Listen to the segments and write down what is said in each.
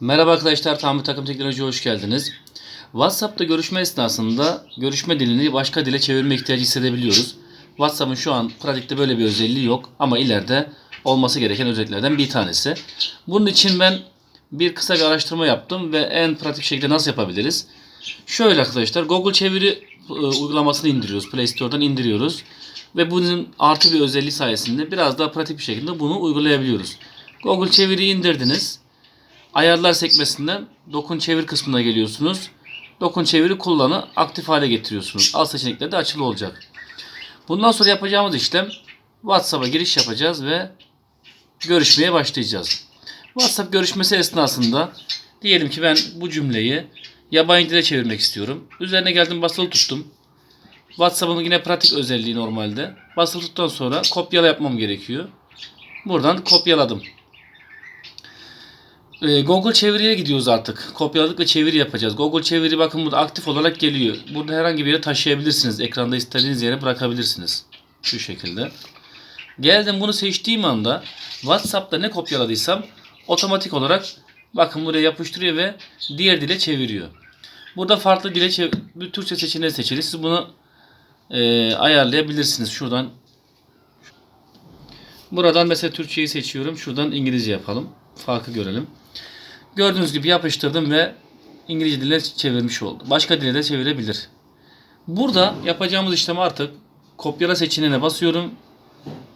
Merhaba arkadaşlar, Tamir Takım Teknoloji'ye hoş geldiniz. WhatsApp'ta görüşme esnasında görüşme dilini başka dile çevirme ihtiyacı hissedebiliyoruz. WhatsApp'ın şu an pratikte böyle bir özelliği yok ama ileride olması gereken özelliklerden bir tanesi. Bunun için ben bir kısa bir araştırma yaptım ve en pratik şekilde nasıl yapabiliriz? Şöyle arkadaşlar, Google Çeviri e, uygulamasını indiriyoruz. Play Store'dan indiriyoruz. Ve bunun artı bir özelliği sayesinde biraz daha pratik bir şekilde bunu uygulayabiliyoruz. Google Çeviri'yi indirdiniz. Ayarlar sekmesinden dokun çevir kısmına geliyorsunuz. Dokun çeviri kullanı aktif hale getiriyorsunuz. Alt seçenekler de açılı olacak. Bundan sonra yapacağımız işlem WhatsApp'a giriş yapacağız ve görüşmeye başlayacağız. WhatsApp görüşmesi esnasında diyelim ki ben bu cümleyi yabancı dile çevirmek istiyorum. Üzerine geldim basılı tuttum. WhatsApp'ın yine pratik özelliği normalde. Basılı tuttuktan sonra kopyala yapmam gerekiyor. Buradan kopyaladım. Ee, Google çeviriye gidiyoruz artık. Kopyaladık ve çeviri yapacağız. Google çeviri bakın burada aktif olarak geliyor. Burada herhangi bir yere taşıyabilirsiniz. Ekranda istediğiniz yere bırakabilirsiniz. Şu şekilde. Geldim bunu seçtiğim anda WhatsApp'ta ne kopyaladıysam otomatik olarak bakın buraya yapıştırıyor ve diğer dile çeviriyor. Burada farklı dile bir Türkçe seçeneği seçili. Siz bunu e, ayarlayabilirsiniz. Şuradan Buradan mesela Türkçeyi seçiyorum. Şuradan İngilizce yapalım. Farkı görelim. Gördüğünüz gibi yapıştırdım ve İngilizce dile çevirmiş oldu. Başka dile de çevirebilir. Burada yapacağımız işlem artık kopyala seçeneğine basıyorum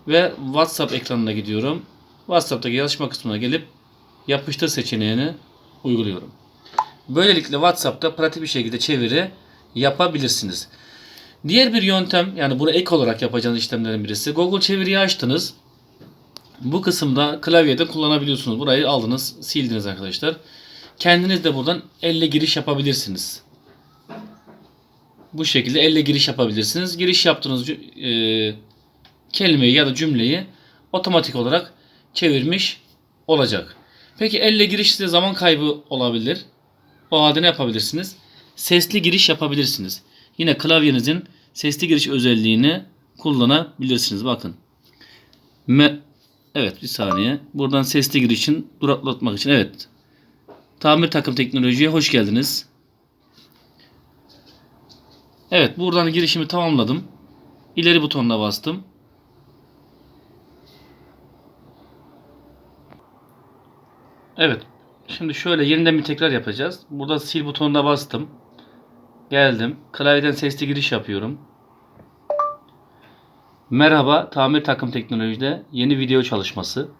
ve WhatsApp ekranına gidiyorum. WhatsApp'taki yazışma kısmına gelip yapıştır seçeneğini uyguluyorum. Böylelikle WhatsApp'ta pratik bir şekilde çeviri yapabilirsiniz. Diğer bir yöntem yani bunu ek olarak yapacağınız işlemlerin birisi. Google çeviriyi açtınız. Bu kısımda klavyede kullanabiliyorsunuz. Burayı aldınız, sildiniz arkadaşlar. Kendiniz de buradan elle giriş yapabilirsiniz. Bu şekilde elle giriş yapabilirsiniz. Giriş yaptığınız e, kelimeyi ya da cümleyi otomatik olarak çevirmiş olacak. Peki elle giriş size zaman kaybı olabilir. O halde ne yapabilirsiniz? Sesli giriş yapabilirsiniz. Yine klavyenizin sesli giriş özelliğini kullanabilirsiniz. Bakın. Me evet bir saniye. Buradan sesli girişin duraklatmak için. Evet. Tamir takım teknolojiye hoş geldiniz. Evet buradan girişimi tamamladım. İleri butonuna bastım. Evet. Şimdi şöyle yeniden bir tekrar yapacağız. Burada sil butonuna bastım. Geldim. Klavyeden sesli giriş yapıyorum. Merhaba, Tamir Takım Teknoloji'de yeni video çalışması.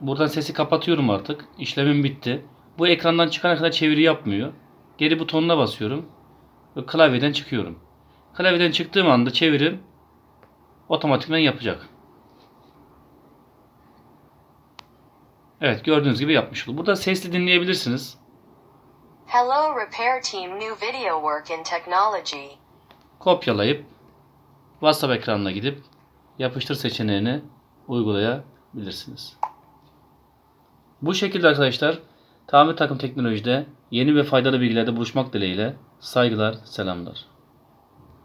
Buradan sesi kapatıyorum artık. İşlemim bitti. Bu ekrandan çıkana kadar çeviri yapmıyor. Geri butonuna basıyorum. Ve klavyeden çıkıyorum. Klavyeden çıktığım anda çevirim otomatikman yapacak. Evet gördüğünüz gibi yapmış oldu. Burada sesli dinleyebilirsiniz. Hello Repair Team New Video Work in Technology. Kopyalayıp WhatsApp ekranına gidip yapıştır seçeneğini uygulayabilirsiniz. Bu şekilde arkadaşlar tamir takım teknolojide yeni ve faydalı bilgilerde buluşmak dileğiyle saygılar, selamlar.